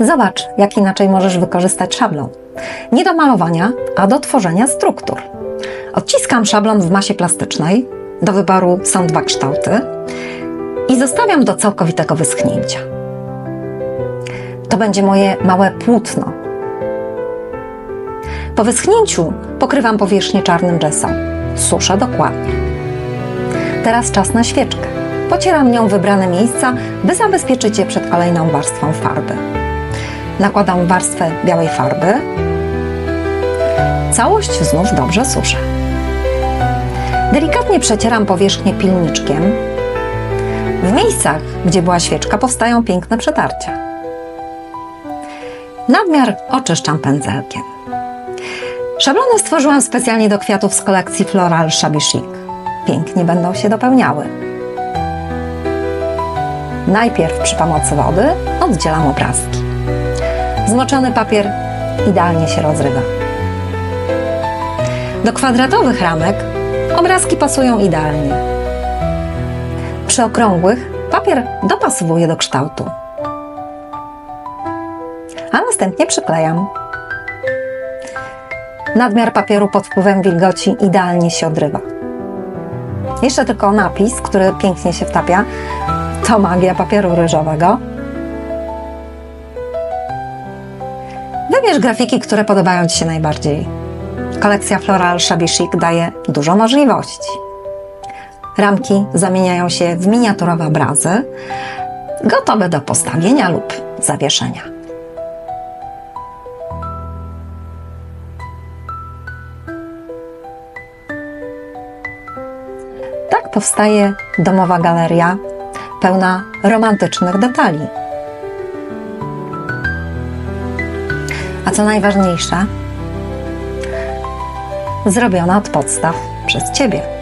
Zobacz, jak inaczej możesz wykorzystać szablon. Nie do malowania, a do tworzenia struktur. Odciskam szablon w masie plastycznej. Do wyboru są dwa kształty. I zostawiam do całkowitego wyschnięcia. To będzie moje małe płótno. Po wyschnięciu pokrywam powierzchnię czarnym gesso. Suszę dokładnie. Teraz czas na świeczkę. Pocieram nią wybrane miejsca, by zabezpieczyć je przed kolejną warstwą farby. Nakładam warstwę białej farby. Całość znów dobrze suszę. Delikatnie przecieram powierzchnię pilniczkiem. W miejscach, gdzie była świeczka, powstają piękne przetarcia. Nadmiar oczyszczam pędzelkiem. Szablony stworzyłam specjalnie do kwiatów z kolekcji Floral Shabby Chic. Pięknie będą się dopełniały. Najpierw przy pomocy wody oddzielam obrazki. Zmoczony papier idealnie się rozrywa. Do kwadratowych ramek obrazki pasują idealnie. Przy okrągłych papier dopasowuję do kształtu. A następnie przyklejam. Nadmiar papieru pod wpływem wilgoci idealnie się odrywa. Jeszcze tylko napis, który pięknie się wtapia. To magia papieru ryżowego. Wybierz grafiki, które podobają Ci się najbardziej. Kolekcja Floral Shabby Chic daje dużo możliwości. Ramki zamieniają się w miniaturowe obrazy, gotowe do postawienia lub zawieszenia. Tak powstaje domowa galeria pełna romantycznych detali. A co najważniejsze, zrobiona od podstaw przez Ciebie.